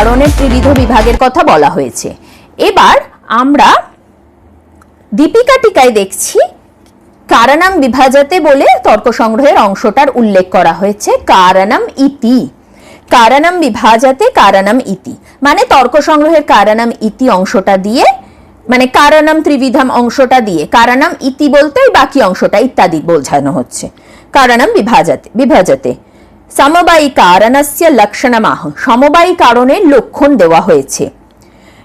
কারণের ত্রিবিধ বিভাগের কথা বলা হয়েছে। এবার আমরা দীপিকা টিকায় দেখছি কারণাম বিভাজাতে বলে তর্ক সংগ্রহের অংশটার উল্লেখ করা হয়েছে কারণাম ইতি। কারণাম বিভাজাতে কারণাম ইতি। মানে তর্ক সংগ্রহের কারণাম ইতি অংশটা দিয়ে মানে কারণাম ত্রিবিধাম অংশটা দিয়ে কারণাম ইতি বলতে বাকি অংশটা ইত্যাদি বোঝানো হচ্ছে। কারণাম বিভাজাতে বিভাজাতে। সমবায়ী কারণস্য লক্ষণমাহ সমবায়ী কারণের লক্ষণ দেওয়া হয়েছে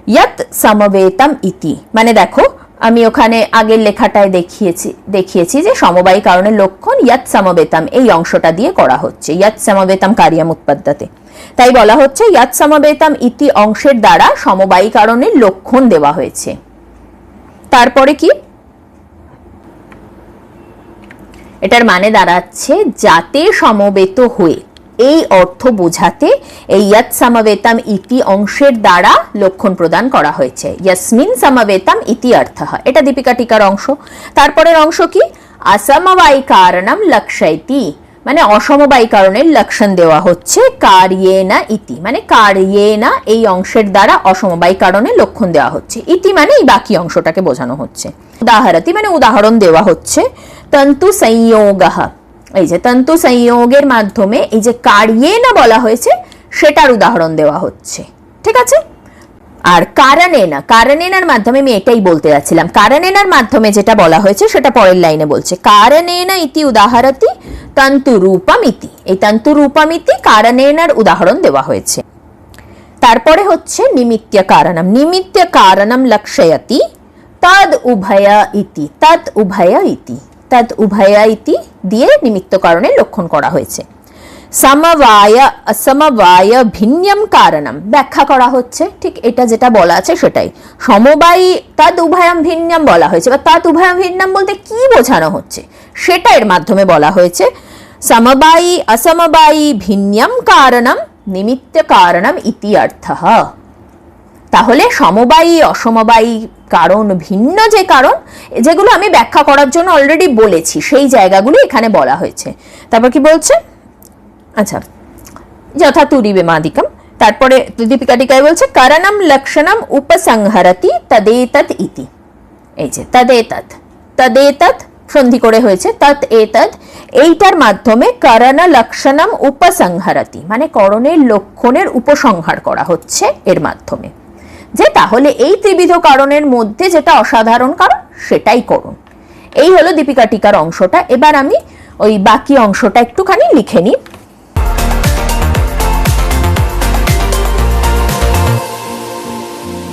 ইয়ত সমবেতম ইতি মানে দেখো আমি ওখানে আগের লেখাটায় দেখিয়েছি দেখিয়েছি যে সমবায়ী কারণের লক্ষণ ইয়াত সমবেতম এই অংশটা দিয়ে করা হচ্ছে। ইয়াত সমবেতম কারিয়াম উৎপাদ্যতে তাই বলা হচ্ছে ইয়াত সমবেতম ইতি অংশের দ্বারা সমবায়ী কারণের লক্ষণ দেওয়া হয়েছে। তারপরে কি? এটার মানে দাঁড়াচ্ছে যাতে সমবেত হয়ে। এই অর্থ বোঝাতে এই ইয়াত সমবেতাম ইতি অংশের দ্বারা লক্ষণ প্রদান করা হয়েছে। ইয়াসমিন সমবেতাম ইতি অর্থ হয়। এটা দীপিকা টিকার অংশ। তারপরের অংশ কি? অসমবায়ী কারণম লক্ষয়তি। মানে অসমবায়ী কারণের লক্ষণ দেওয়া হচ্ছে কার্যেনা ইতি। মানে কার্যেনা এই অংশের দ্বারা অসমবায়ী কারণে লক্ষণ দেওয়া হচ্ছে। ইতি মানে এই বাকি অংশটাকে বোঝানো হচ্ছে। উদাহরতি মানে উদাহরণ দেওয়া হচ্ছে। তন্তু সংযোগ এই যে তন্তু সংযোগের মাধ্যমে এই যে কার্যেনা বলা হয়েছে সেটার উদাহরণ দেওয়া হচ্ছে ঠিক আছে আর কারণেনা কারণেনার মাধ্যমে আমি এটাই বলতে যাচ্ছিলাম কারণেনার মাধ্যমে যেটা বলা হয়েছে সেটা পরের লাইনে বলছে কারণেনা ইতি উদাহরতি তন্তু রূপম ইতি এই তন্তু রূপম ইতি কারণেনার উদাহরণ দেওয়া হয়েছে তারপরে হচ্ছে নিমিত্ত কারণম নিমিত্ত কারণম লক্ষয়তি তদ উভয় ইতি তদ উভয় ইতি তদ উভয় ইতি দিয়ে নিমিত্ত কারণে লক্ষণ করা হয়েছে। সমবায় অসমবায় ভিন্নম কারণম। ব্যাখ্যা করা হচ্ছে, ঠিক এটা যেটা বলা আছে সেটাই। সমবায়ী তদ উভয়ম ভিন্নম বলা হয়েছে। বা তদ উভয়ম ভিন্নম বলতে কি বোঝানো হচ্ছে সেটা এর মাধ্যমে বলা হয়েছে। সমবায়ী, অসমবায়ী ভিন্নম কারণম, নিমিত্ত কারণম ইতি অর্থ। তাহলে সমবায়ী, অসমবায়ী কারণ ভিন্ন যে কারণ, যেগুলো আমি ব্যাখ্যা করার জন্য অলরেডি বলেছি, সেই জায়গাগুলো এখানে বলা হয়েছে। তারপর কি বলছে? আচ্ছা যথা তুরিবে মাদিকম তারপরে দীপিকা টিকায় বলছে, কারণম লক্ষণম উপসংহরতি তদেতৎ ইতি। এই যে, তদেতৎ। তদেতৎ? সন্ধি করে হয়েছে, তৎ এতৎ। এইটার মাধ্যমে করণ লক্ষণম উপসংহরতি মানে করণের লক্ষণের উপসংহার করা হচ্ছে এর মাধ্যমে। যে তাহলে এই ত্রিবিধ কারণের মধ্যে যেটা অসাধারণ, কারণ সেটাই করুন। এই হলো দীপিকা টিকার অংশটা। এবার আমি ওই বাকি অংশটা একটুখানি লিখে নিই।